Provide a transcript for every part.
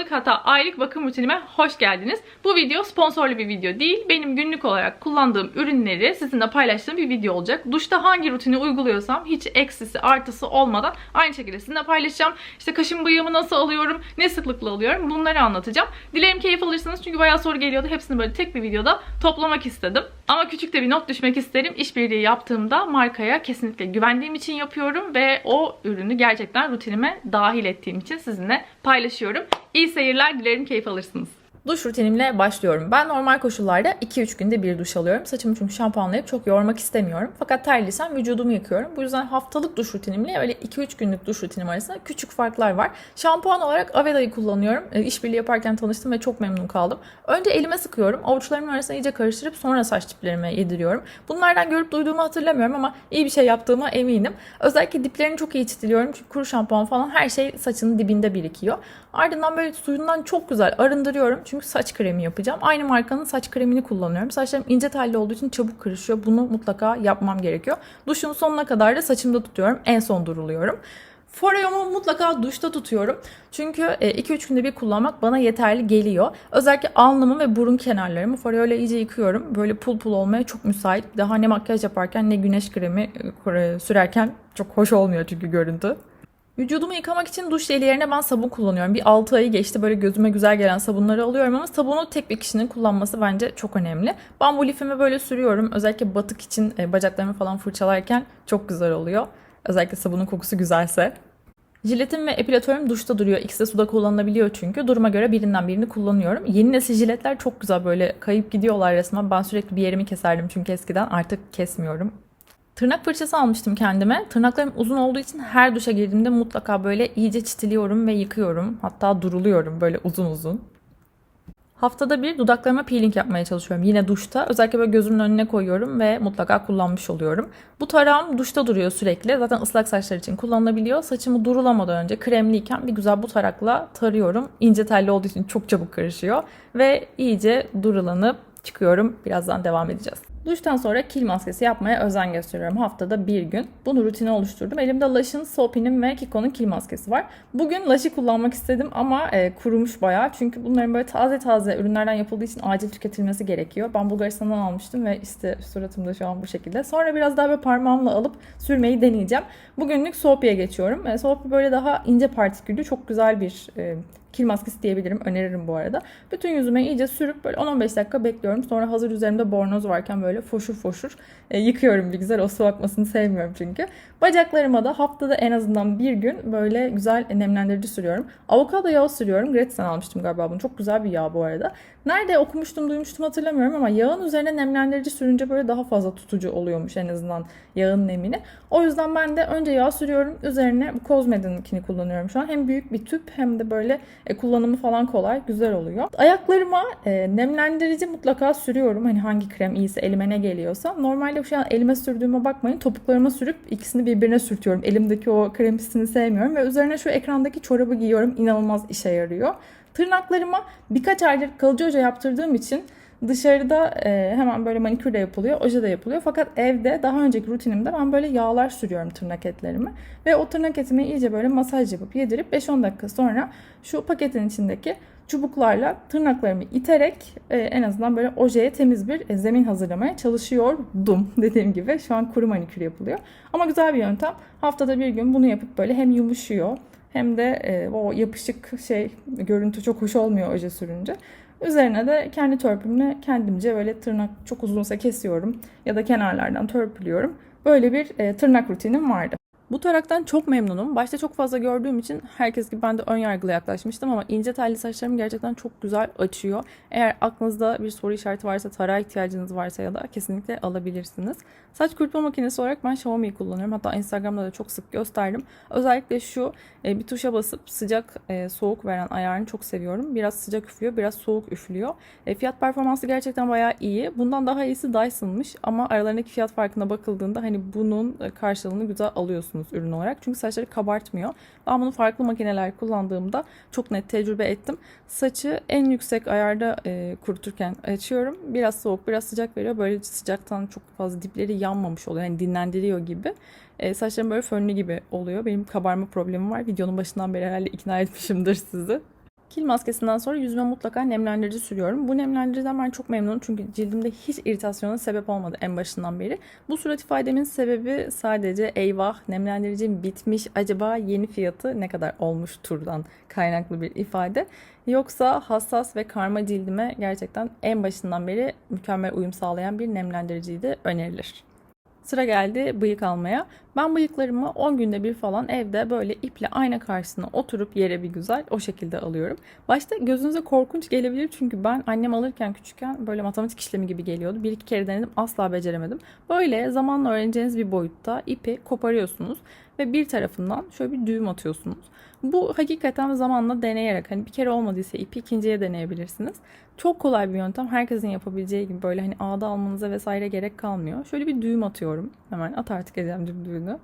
haftalık hatta aylık bakım rutinime hoş geldiniz. Bu video sponsorlu bir video değil. Benim günlük olarak kullandığım ürünleri sizinle paylaştığım bir video olacak. Duşta hangi rutini uyguluyorsam hiç eksisi artısı olmadan aynı şekilde sizinle paylaşacağım. İşte kaşım bıyığımı nasıl alıyorum, ne sıklıkla alıyorum bunları anlatacağım. Dilerim keyif alırsınız çünkü bayağı soru geliyordu. Hepsini böyle tek bir videoda toplamak istedim. Ama küçük de bir not düşmek isterim. İşbirliği yaptığımda markaya kesinlikle güvendiğim için yapıyorum ve o ürünü gerçekten rutinime dahil ettiğim için sizinle paylaşıyorum. İyi seyirler, dilerim keyif alırsınız. Duş rutinimle başlıyorum. Ben normal koşullarda 2-3 günde bir duş alıyorum. Saçımı çünkü şampuanlayıp çok yormak istemiyorum. Fakat terliysem vücudumu yıkıyorum. Bu yüzden haftalık duş rutinimle öyle 2-3 günlük duş rutinim arasında küçük farklar var. Şampuan olarak Aveda'yı kullanıyorum. E, İşbirliği yaparken tanıştım ve çok memnun kaldım. Önce elime sıkıyorum. Avuçlarımın arasına iyice karıştırıp sonra saç diplerime yediriyorum. Bunlardan görüp duyduğumu hatırlamıyorum ama iyi bir şey yaptığıma eminim. Özellikle diplerini çok iyi çitiliyorum. Çünkü kuru şampuan falan her şey saçının dibinde birikiyor. Ardından böyle suyundan çok güzel arındırıyorum. Çünkü saç kremi yapacağım. Aynı markanın saç kremini kullanıyorum. Saçlarım ince telli olduğu için çabuk kırışıyor. Bunu mutlaka yapmam gerekiyor. Duşun sonuna kadar da saçımda tutuyorum. En son duruluyorum. Foreo'mu mutlaka duşta tutuyorum. Çünkü 2-3 günde bir kullanmak bana yeterli geliyor. Özellikle alnımı ve burun kenarlarımı Foreo ile iyice yıkıyorum. Böyle pul pul olmaya çok müsait. Daha ne makyaj yaparken ne güneş kremi e, sürerken çok hoş olmuyor çünkü görüntü. Vücudumu yıkamak için duş jeli yerine ben sabun kullanıyorum. Bir 6 ayı geçti böyle gözüme güzel gelen sabunları alıyorum ama sabunu tek bir kişinin kullanması bence çok önemli. Ben bu lifimi böyle sürüyorum. Özellikle batık için e, bacaklarımı falan fırçalarken çok güzel oluyor. Özellikle sabunun kokusu güzelse. Jiletim ve epilatörüm duşta duruyor. İkisi de suda kullanılabiliyor çünkü. Duruma göre birinden birini kullanıyorum. Yeni nesil jiletler çok güzel böyle kayıp gidiyorlar resmen. Ben sürekli bir yerimi keserdim çünkü eskiden artık kesmiyorum. Tırnak fırçası almıştım kendime. Tırnaklarım uzun olduğu için her duşa girdiğimde mutlaka böyle iyice çitiliyorum ve yıkıyorum. Hatta duruluyorum böyle uzun uzun. Haftada bir dudaklarıma peeling yapmaya çalışıyorum. Yine duşta. Özellikle böyle gözümün önüne koyuyorum ve mutlaka kullanmış oluyorum. Bu tarağım duşta duruyor sürekli. Zaten ıslak saçlar için kullanılabiliyor. Saçımı durulamadan önce kremliyken bir güzel bu tarakla tarıyorum. İnce telli olduğu için çok çabuk karışıyor. Ve iyice durulanıp çıkıyorum. Birazdan devam edeceğiz. Duştan sonra kil maskesi yapmaya özen gösteriyorum. Haftada bir gün. Bunu rutine oluşturdum. Elimde Lush'ın, Soapy'nin ve Kiko'nun kil maskesi var. Bugün Lush'ı kullanmak istedim ama e, kurumuş bayağı. Çünkü bunların böyle taze taze ürünlerden yapıldığı için acil tüketilmesi gerekiyor. Ben Bulgaristan'dan almıştım ve işte suratımda şu an bu şekilde. Sonra biraz daha böyle parmağımla alıp sürmeyi deneyeceğim. Bugünlük Soapy'ye geçiyorum. E, Soapy böyle daha ince partiküllü, çok güzel bir e, kil maskesi diyebilirim. Öneririm bu arada. Bütün yüzüme iyice sürüp böyle 10-15 dakika bekliyorum. Sonra hazır üzerimde bornoz varken böyle foşur foşur e, yıkıyorum bir güzel. O su akmasını sevmiyorum çünkü. Bacaklarıma da haftada en azından bir gün böyle güzel nemlendirici sürüyorum. Avokado yağı sürüyorum. Gretz'ten almıştım galiba bunu. Çok güzel bir yağ bu arada. Nerede okumuştum, duymuştum hatırlamıyorum ama yağın üzerine nemlendirici sürünce böyle daha fazla tutucu oluyormuş en azından yağın nemini. O yüzden ben de önce yağ sürüyorum. Üzerine bu Cosmed'inkini kullanıyorum şu an. Hem büyük bir tüp hem de böyle e, kullanımı falan kolay, güzel oluyor. Ayaklarıma e, nemlendirici mutlaka sürüyorum. Hani hangi krem iyiyse elime ne geliyorsa. Normalde şu an elime sürdüğüme bakmayın. Topuklarıma sürüp ikisini birbirine sürtüyorum. Elimdeki o krem hissini sevmiyorum ve üzerine şu ekrandaki çorabı giyiyorum. İnanılmaz işe yarıyor. Tırnaklarıma birkaç aydır kalıcı oje yaptırdığım için dışarıda e, hemen böyle manikür de yapılıyor, oje de yapılıyor. Fakat evde daha önceki rutinimde ben böyle yağlar sürüyorum tırnak etlerimi. Ve o tırnak etimi iyice böyle masaj yapıp yedirip 5-10 dakika sonra şu paketin içindeki çubuklarla tırnaklarımı iterek e, en azından böyle ojeye temiz bir e, zemin hazırlamaya çalışıyordum dediğim gibi. Şu an kuru manikür yapılıyor. Ama güzel bir yöntem. Haftada bir gün bunu yapıp böyle hem yumuşuyor hem de e, o yapışık şey görüntü çok hoş olmuyor oje sürünce. Üzerine de kendi törpümle kendimce böyle tırnak çok uzunsa kesiyorum ya da kenarlardan törpülüyorum. Böyle bir e, tırnak rutinim vardı. Bu taraktan çok memnunum. Başta çok fazla gördüğüm için herkes gibi ben de ön yargılı yaklaşmıştım ama ince telli saçlarım gerçekten çok güzel açıyor. Eğer aklınızda bir soru işareti varsa, tarağa ihtiyacınız varsa ya da kesinlikle alabilirsiniz. Saç kurutma makinesi olarak ben Xiaomi'yi kullanıyorum. Hatta Instagram'da da çok sık gösterdim. Özellikle şu e, bir tuşa basıp sıcak e, soğuk veren ayarını çok seviyorum. Biraz sıcak üflüyor, biraz soğuk üflüyor. E, fiyat performansı gerçekten bayağı iyi. Bundan daha iyisi Dyson'mış ama aralarındaki fiyat farkına bakıldığında hani bunun karşılığını güzel alıyorsunuz ürün olarak. Çünkü saçları kabartmıyor. Ben bunu farklı makineler kullandığımda çok net tecrübe ettim. Saçı en yüksek ayarda e, kuruturken açıyorum. Biraz soğuk, biraz sıcak veriyor. Böylece sıcaktan çok fazla dipleri yanmamış oluyor. Yani dinlendiriyor gibi. E, saçlarım böyle fönlü gibi oluyor. Benim kabarma problemim var. Videonun başından beri herhalde ikna etmişimdir sizi. Kil maskesinden sonra yüzüme mutlaka nemlendirici sürüyorum. Bu nemlendiriciden ben çok memnunum çünkü cildimde hiç iritasyona sebep olmadı en başından beri. Bu surat ifademin sebebi sadece eyvah nemlendiricim bitmiş acaba yeni fiyatı ne kadar olmuş turdan kaynaklı bir ifade. Yoksa hassas ve karma cildime gerçekten en başından beri mükemmel uyum sağlayan bir nemlendiriciyi de önerilir. Sıra geldi bıyık almaya. Ben bıyıklarımı 10 günde bir falan evde böyle iple ayna karşısına oturup yere bir güzel o şekilde alıyorum. Başta gözünüze korkunç gelebilir çünkü ben annem alırken küçükken böyle matematik işlemi gibi geliyordu. Bir iki kere denedim asla beceremedim. Böyle zamanla öğreneceğiniz bir boyutta ipi koparıyorsunuz ve bir tarafından şöyle bir düğüm atıyorsunuz. Bu hakikaten zamanla deneyerek hani bir kere olmadıysa ipi ikinciye deneyebilirsiniz. Çok kolay bir yöntem. Herkesin yapabileceği gibi böyle hani ağda almanıza vesaire gerek kalmıyor. Şöyle bir düğüm atıyorum. Hemen at artık edeceğim düğümü.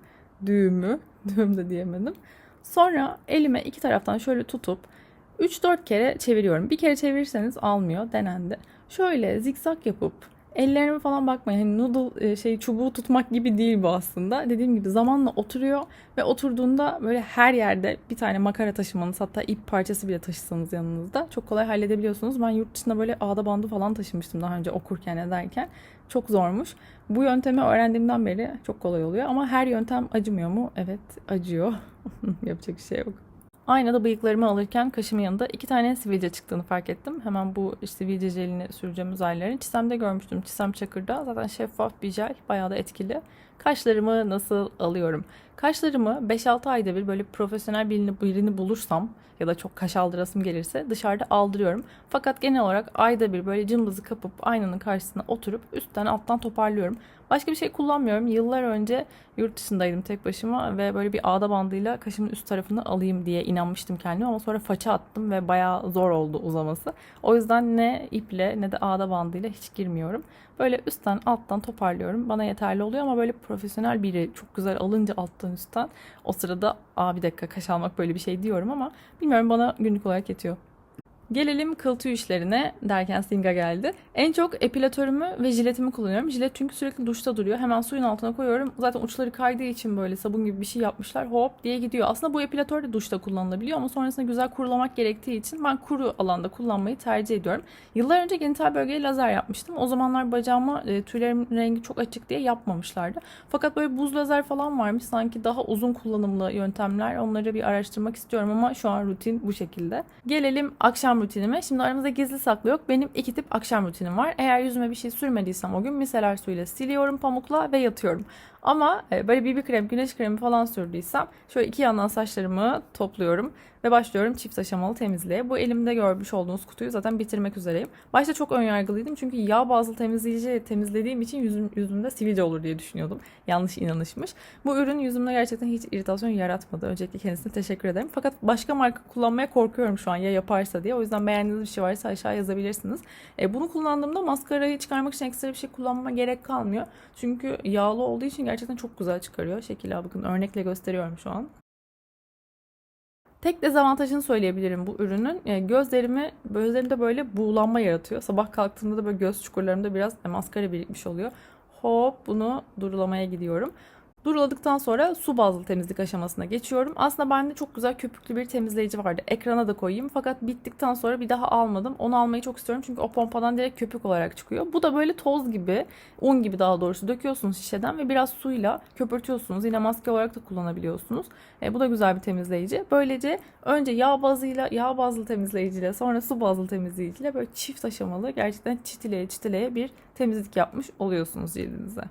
Düğümü. Düğüm de diyemedim. Sonra elime iki taraftan şöyle tutup 3-4 kere çeviriyorum. Bir kere çevirirseniz almıyor. Denendi. Şöyle zikzak yapıp ellerime falan bakmayın. Hani noodle e, şey çubuğu tutmak gibi değil bu aslında. Dediğim gibi zamanla oturuyor ve oturduğunda böyle her yerde bir tane makara taşımanız hatta ip parçası bile taşısanız yanınızda çok kolay halledebiliyorsunuz. Ben yurt dışında böyle ağda bandı falan taşımıştım daha önce okurken ederken. Çok zormuş. Bu yöntemi öğrendiğimden beri çok kolay oluyor ama her yöntem acımıyor mu? Evet acıyor. Yapacak bir şey yok. Aynada bıyıklarımı alırken kaşımın yanında iki tane sivilce çıktığını fark ettim. Hemen bu sivilce jelini süreceğim uzaylıların. Çisem'de görmüştüm. Çisem Çakır'da. Zaten şeffaf bir jel. Bayağı da etkili. Kaşlarımı nasıl alıyorum? Kaşlarımı 5-6 ayda bir böyle profesyonel birini, birini bulursam ya da çok kaş aldırasım gelirse dışarıda aldırıyorum. Fakat genel olarak ayda bir böyle cımbızı kapıp aynanın karşısına oturup üstten alttan toparlıyorum. Başka bir şey kullanmıyorum. Yıllar önce yurt dışındaydım tek başıma ve böyle bir ağda bandıyla kaşımın üst tarafını alayım diye inanmıştım kendime ama sonra faça attım ve bayağı zor oldu uzaması. O yüzden ne iple ne de ağda bandıyla hiç girmiyorum. Böyle üstten alttan toparlıyorum. Bana yeterli oluyor ama böyle profesyonel biri çok güzel alınca alttan üstten o sırada aa bir dakika kaş almak böyle bir şey diyorum ama bilmiyorum bana günlük olarak yetiyor. Gelelim kıl tüy işlerine derken Singa geldi. En çok epilatörümü ve jiletimi kullanıyorum. Jilet çünkü sürekli duşta duruyor. Hemen suyun altına koyuyorum. Zaten uçları kaydığı için böyle sabun gibi bir şey yapmışlar. Hop diye gidiyor. Aslında bu epilatör de duşta kullanılabiliyor ama sonrasında güzel kurulamak gerektiği için ben kuru alanda kullanmayı tercih ediyorum. Yıllar önce genital bölgeye lazer yapmıştım. O zamanlar bacağıma e, tüylerimin rengi çok açık diye yapmamışlardı. Fakat böyle buz lazer falan varmış. Sanki daha uzun kullanımlı yöntemler. Onları bir araştırmak istiyorum ama şu an rutin bu şekilde. Gelelim akşam rutinime. Şimdi aramızda gizli saklı yok. Benim iki tip akşam rutinim var. Eğer yüzüme bir şey sürmediysem o gün miseler suyuyla siliyorum pamukla ve yatıyorum. Ama e, böyle BB krem, güneş kremi falan sürdüysem şöyle iki yandan saçlarımı topluyorum ve başlıyorum çift aşamalı temizliğe. Bu elimde görmüş olduğunuz kutuyu zaten bitirmek üzereyim. Başta çok önyargılıydım çünkü yağ bazlı temizleyici temizlediğim için yüzüm, yüzümde sivilce olur diye düşünüyordum. Yanlış inanışmış. Bu ürün yüzümde gerçekten hiç iritasyon yaratmadı. Öncelikle kendisine teşekkür ederim. Fakat başka marka kullanmaya korkuyorum şu an ya yaparsa diye. O yüzden beğendiğiniz bir şey varsa aşağı yazabilirsiniz. E, bunu kullandığımda maskarayı çıkarmak için ekstra bir şey kullanmama gerek kalmıyor. Çünkü yağlı olduğu için gerçekten çok güzel çıkarıyor. Şekil bakın örnekle gösteriyorum şu an. Tek dezavantajını söyleyebilirim bu ürünün. Yani gözlerimi, gözlerimde böyle buğulanma yaratıyor. Sabah kalktığımda da böyle göz çukurlarımda biraz maskara birikmiş oluyor. Hop bunu durulamaya gidiyorum. Duruladıktan sonra su bazlı temizlik aşamasına geçiyorum. Aslında bende çok güzel köpüklü bir temizleyici vardı. Ekrana da koyayım. Fakat bittikten sonra bir daha almadım. Onu almayı çok istiyorum çünkü o pompadan direkt köpük olarak çıkıyor. Bu da böyle toz gibi, un gibi daha doğrusu döküyorsunuz şişeden ve biraz suyla köpürtüyorsunuz. Yine maske olarak da kullanabiliyorsunuz. E, bu da güzel bir temizleyici. Böylece önce yağ bazıyla, yağ bazlı temizleyiciyle sonra su bazlı temizleyiciyle böyle çift aşamalı gerçekten çitileye çitileye bir temizlik yapmış oluyorsunuz cildinize.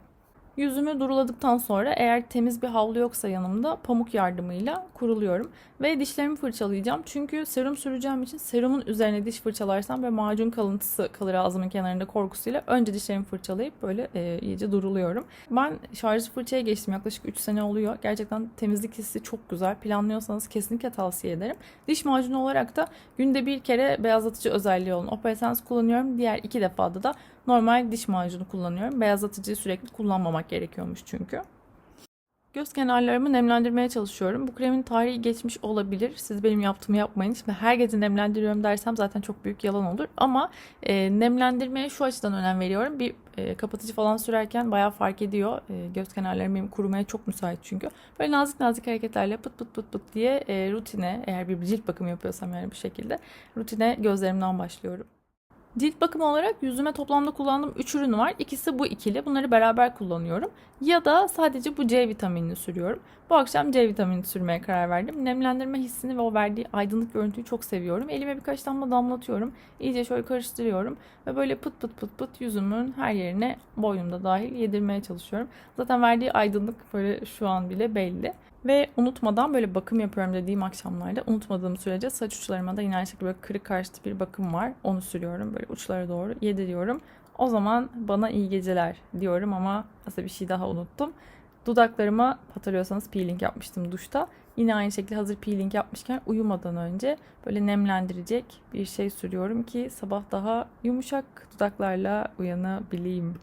Yüzümü duruladıktan sonra eğer temiz bir havlu yoksa yanımda pamuk yardımıyla kuruluyorum. Ve dişlerimi fırçalayacağım. Çünkü serum süreceğim için serumun üzerine diş fırçalarsam ve macun kalıntısı kalır ağzımın kenarında korkusuyla önce dişlerimi fırçalayıp böyle e, iyice duruluyorum. Ben şarjlı fırçaya geçtim yaklaşık 3 sene oluyor. Gerçekten temizlik hissi çok güzel. Planlıyorsanız kesinlikle tavsiye ederim. Diş macunu olarak da günde bir kere beyazlatıcı özelliği olan Opal Essence kullanıyorum. Diğer iki defada da normal diş macunu kullanıyorum. Beyazlatıcıyı sürekli kullanmamak gerekiyormuş çünkü. Göz kenarlarımı nemlendirmeye çalışıyorum. Bu kremin tarihi geçmiş olabilir. Siz benim yaptığımı yapmayın. Şimdi her gece nemlendiriyorum dersem zaten çok büyük yalan olur. Ama e, nemlendirmeye şu açıdan önem veriyorum. Bir e, kapatıcı falan sürerken bayağı fark ediyor. E, göz kenarlarım benim kurumaya çok müsait çünkü. Böyle nazik nazik hareketlerle pıt pıt pıt pıt diye e, rutine eğer bir cilt bakımı yapıyorsam yani bu şekilde rutine gözlerimden başlıyorum. Cilt bakımı olarak yüzüme toplamda kullandığım 3 ürün var. İkisi bu ikili. Bunları beraber kullanıyorum. Ya da sadece bu C vitaminini sürüyorum. Bu akşam C vitamini sürmeye karar verdim. Nemlendirme hissini ve o verdiği aydınlık görüntüyü çok seviyorum. Elime birkaç damla damlatıyorum. İyice şöyle karıştırıyorum. Ve böyle pıt pıt pıt pıt yüzümün her yerine boynumda dahil yedirmeye çalışıyorum. Zaten verdiği aydınlık böyle şu an bile belli. Ve unutmadan böyle bakım yapıyorum dediğim akşamlarda unutmadığım sürece saç uçlarıma da yine aynı şekilde böyle kırık karşıtı bir bakım var. Onu sürüyorum böyle uçlara doğru yediriyorum. O zaman bana iyi geceler diyorum ama aslında bir şey daha unuttum. Dudaklarıma hatırlıyorsanız peeling yapmıştım duşta. Yine aynı şekilde hazır peeling yapmışken uyumadan önce böyle nemlendirecek bir şey sürüyorum ki sabah daha yumuşak dudaklarla uyanabileyim.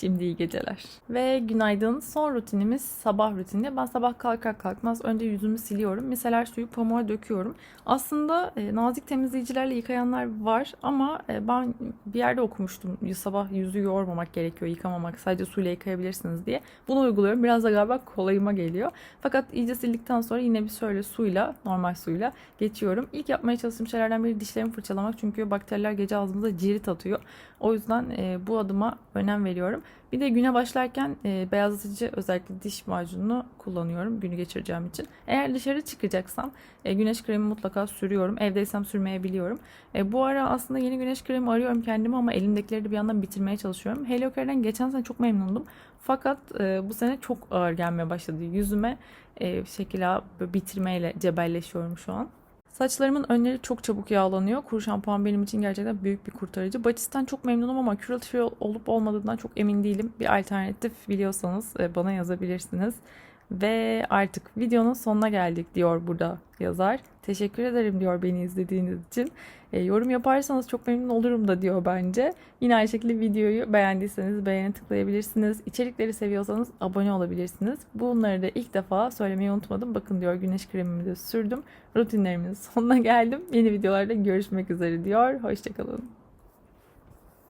Şimdi iyi geceler. Ve günaydın. Son rutinimiz sabah rutini. Ben sabah kalkar kalkmaz önce yüzümü siliyorum. Miseler suyu pamuğa döküyorum. Aslında e, nazik temizleyicilerle yıkayanlar var ama e, ben bir yerde okumuştum. Sabah yüzü yormamak gerekiyor, yıkamamak. Sadece suyla yıkayabilirsiniz diye. Bunu uyguluyorum. Biraz da galiba kolayıma geliyor. Fakat iyice sildikten sonra yine bir şöyle suyla, normal suyla geçiyorum. İlk yapmaya çalıştığım şeylerden biri dişlerimi fırçalamak. Çünkü bakteriler gece ağzımıza cirit atıyor. O yüzden e, bu adıma önem veriyorum. Bir de güne başlarken e, beyazlatıcı özellikle diş macununu kullanıyorum günü geçireceğim için. Eğer dışarı çıkacaksam e, güneş kremi mutlaka sürüyorum. Evdeysem sürmeyebiliyorum. E, bu ara aslında yeni güneş kremi arıyorum kendime ama elimdekileri de bir yandan bitirmeye çalışıyorum. Hello Care'den geçen sene çok memnundum. Fakat e, bu sene çok ağır gelmeye başladı yüzüme. E, şekila bitirmeyle cebelleşiyorum şu an. Saçlarımın önleri çok çabuk yağlanıyor. Kuru şampuan benim için gerçekten büyük bir kurtarıcı. Batisten çok memnunum ama Free olup olmadığından çok emin değilim. Bir alternatif biliyorsanız e, bana yazabilirsiniz. Ve artık videonun sonuna geldik diyor burada yazar. Teşekkür ederim diyor beni izlediğiniz için. E, yorum yaparsanız çok memnun olurum da diyor bence. Yine aynı şekilde videoyu beğendiyseniz beğeni tıklayabilirsiniz. İçerikleri seviyorsanız abone olabilirsiniz. Bunları da ilk defa söylemeyi unutmadım. Bakın diyor güneş kremimi de sürdüm. Rutinlerimin sonuna geldim. Yeni videolarda görüşmek üzere diyor. Hoşçakalın.